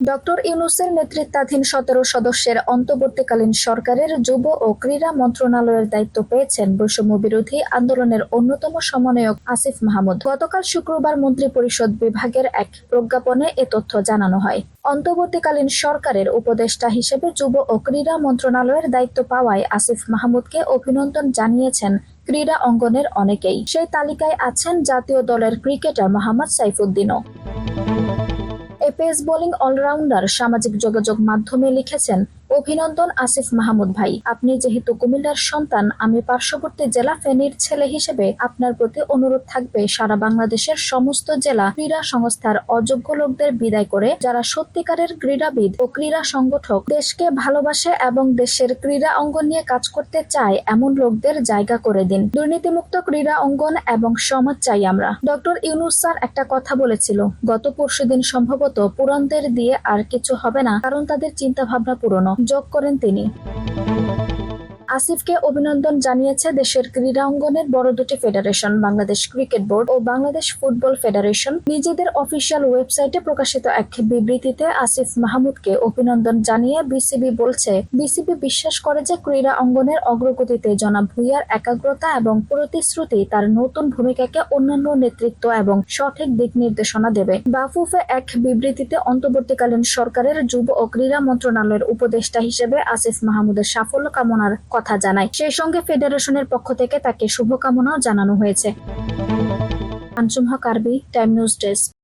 Doctor ইউনুসের নেতৃত্বাধীন সতেরো সদস্যের অন্তর্বর্তীকালীন সরকারের যুব ও ক্রীড়া মন্ত্রণালয়ের দায়িত্ব পেয়েছেন বৈষম্য বিরোধী আন্দোলনের অন্যতম সমন্বয়ক আসিফ মাহমুদ। গতকাল শুক্রবার মন্ত্রিপরিষদ বিভাগের এক প্রজ্ঞাপনে এ তথ্য জানানো হয়। অন্তর্বর্তীকালীন সরকারের উপদেষ্টা হিসেবে যুব ও ক্রীড়া মন্ত্রণালয়ের দায়িত্ব পাওয়ায় আসিফ মাহমুদকে অভিনন্দন জানিয়েছেন ক্রীড়া অঙ্গনের অনেকেই। সেই তালিকায় আছেন জাতীয় দলের ক্রিকেটার মোহাম্মদ সাইফুদ্দিনও। এ পেস বোলিং অলরাউন্ডার সামাজিক যোগাযোগ মাধ্যমে লিখেছেন অভিনন্দন আসিফ মাহমুদ ভাই। আপনি যেহেতু কুমিল্লার সন্তান, আমি পার্শ্ববর্তী জেলা ফেনীর ছেলে হিসেবে আপনার প্রতি অনুরোধ থাকবে সারা বাংলাদেশের সমস্ত জেলা ক্রীড়া সংস্থার অযোগ্য লোকদের বিদায় করে, যারা সত্যিকারের ক্রীড়াবিদ ও ক্রীড়া সংগঠক, দেশকে ভালোবাসে এবং দেশের ক্রীড়া অঙ্গন নিয়ে কাজ করতে চায়, এমন লোকদের জায়গা করে দিন। দুর্নীতিমুক্ত ক্রীড়া অঙ্গন এবং সমাজ চাই আমরা। ডক্টর ইউনুস স্যার একটা কথা বলেছিল, গত পরশুদিন সম্ভবত পুরানদের দিয়ে আর কিছু হবে না, কারণ তাদের চিন্তা ভাবনা পুরনো। যোগ করেন তিনি। আসিফকে অভিনন্দন জানিয়েছে দেশের ক্রীড়া অঙ্গনের বড় দুটি ফেডারেশন, বাংলাদেশ ক্রিকেট বোর্ড ও বাংলাদেশ ফুটবল ফেডারেশন। নিজেদের অফিসিয়াল ওয়েবসাইটে প্রকাশিত এক বিবৃতিতে আসিফ মাহমুদকে অভিনন্দন জানিয়ে বিসিবি বলছে, বিসিবি বিশ্বাস করে যে ক্রীড়া অঙ্গনের অগ্রগতিতে জনাব ভুইয়ার একাগ্রতা এবং প্রতিশ্রুতি তার নতুন ভূমিকাকে অন্যান্য নেতৃত্ব এবং সঠিক দিক নির্দেশনা দেবে। বাফুফে এক বিবৃতিতে অন্তর্বর্তীকালীন সরকারের যুব ও ক্রীড়া মন্ত্রণালয়ের উপদেষ্টা হিসেবে আসিফ মাহমুদের সাফল্য কামনার কথা জানায়। সেই সঙ্গে ফেডারেশনের পক্ষ থেকে তাকে শুভকামনাও জানানো হয়েছে। আনসুম হক, আরবি টাইম নিউজ ডেস্ক।